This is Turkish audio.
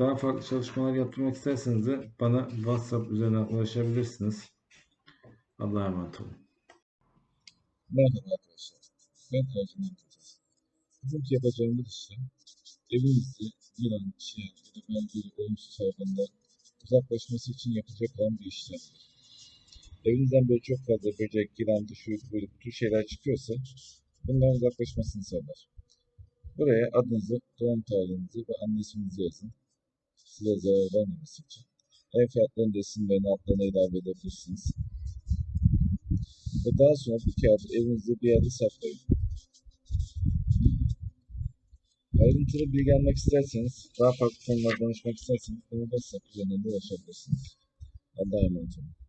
Daha farklı çalışmalar yaptırmak isterseniz de bana WhatsApp üzerinden ulaşabilirsiniz. Allah'a emanet olun. Merhaba arkadaşlar. Ben Ercüment Hoca. Bugünkü yapacağımız işlem evinizde yılan, çiğ ya da benzeri olumsuz hayvanlar uzaklaşması için yapılacak olan bir işlemdir. Evinizden böyle çok fazla böcek, yılan, şu böyle bu şeyler çıkıyorsa bunların uzaklaşmasını sağlar. Buraya adınızı, doğum tarihinizi ve anne yazın. Size zarar vermemesi için. Ev fiyatlarının da isimlerini altlarına ilave edebilirsiniz. Ve daha sonra bu kağıdı evinizde bir yerde saklayın. Ayrıntılı bilgi almak isterseniz, daha farklı konularda danışmak isterseniz bana WhatsApp üzerinden de ulaşabilirsiniz. Allah'a emanet olun.